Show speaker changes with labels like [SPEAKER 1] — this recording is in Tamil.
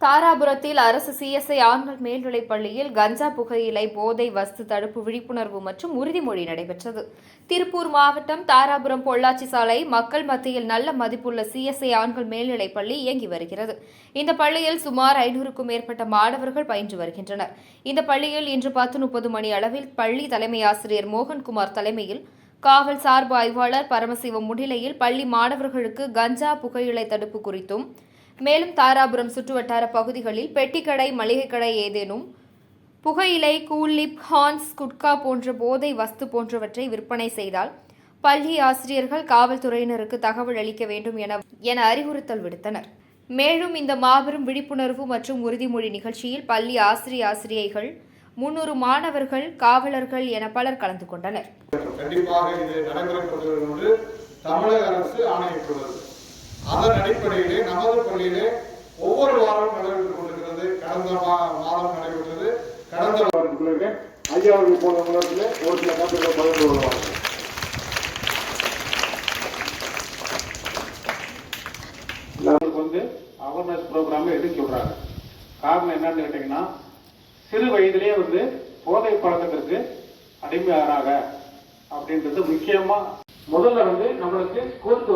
[SPEAKER 1] தாராபுரத்தில் அரசு சிஎஸ்ஐ ஆண்கள் மேல்நிலைப் பள்ளியில் கஞ்சா புகையிலை போதை வஸ்து தடுப்பு விழிப்புணர்வு மற்றும் உறுதிமொழி நடைபெற்றது. திருப்பூர் மாவட்டம் தாராபுரம் பொள்ளாச்சி சாலை மக்கள் மத்தியில் நல்ல மதிப்புள்ள சிஎஸ்ஐ ஆண்கள் மேல்நிலைப் பள்ளி இயங்கி வருகிறது. இந்த பள்ளியில் சுமார் ஐநூறுக்கும் மேற்பட்ட மாணவர்கள் பயின்று வருகின்றனர். இந்த பள்ளியில் இன்று பத்து முப்பது மணி அளவில் பள்ளி தலைமை ஆசிரியர் மோகன்குமார் தலைமையில் காவல் சார்பு ஆய்வாளர் பரமசிவம் முன்னிலையில் பள்ளி மாணவர்களுக்கு கஞ்சா புகையிலை தடுப்பு குறித்தும் மேலும் தாராபுரம் சுற்றுவட்டார பகுதிகளில் பெட்டிக்கடை மளிகைக்கடை ஏதேனும் புகையிலை கூலிப் ஹான்ஸ் குட்கா போன்ற போதை வஸ்து போன்றவற்றை விற்பனை செய்தால் பள்ளி ஆசிரியர்கள் காவல்துறையினருக்கு தகவல் அளிக்க வேண்டும் என என அறிவுறுத்தல் விடுத்தனர். மேலும் இந்த மாபெரும் விழிப்புணர்வு மற்றும் உறுதிமொழி நிகழ்ச்சியில் பள்ளி ஆசிரிய ஆசிரியைகள் முன்னூறு மாணவர்கள் காவலர்கள் என பலர் கலந்து கொண்டனர்.
[SPEAKER 2] கண்டிப்பாக இது என்று தமிழக அரசு ஆணையிட்டுள்ளது. அதன் அடிப்படையிலே நமது பள்ளியிலே ஒவ்வொரு வாரமும் நடைபெற்றுக் கொண்டிருக்கிறது. கடந்த மா- மாதம் நடைபெற்றது. கடந்த வாரம் ஐயா அவர்கள் போன உலகத்தில் ஒரு சில கருத்துக்களை பகிர்ந்து கொள்வார்கள்.
[SPEAKER 3] அவங்களுக்கு வந்து அவேர்னஸ் ப்ரோக்ராம் எடுத்து சொல்றாங்க? காரணம் என்னன்னு கேட்டீங்கன்னா சிறு வயதிலேயே வந்து போதை பழக்கத்திற்கு அடிமையாராக அப்படின்றது முக்கியமா முதல்ல வந்து நம்மளுக்கு ஸ்கூலுக்கு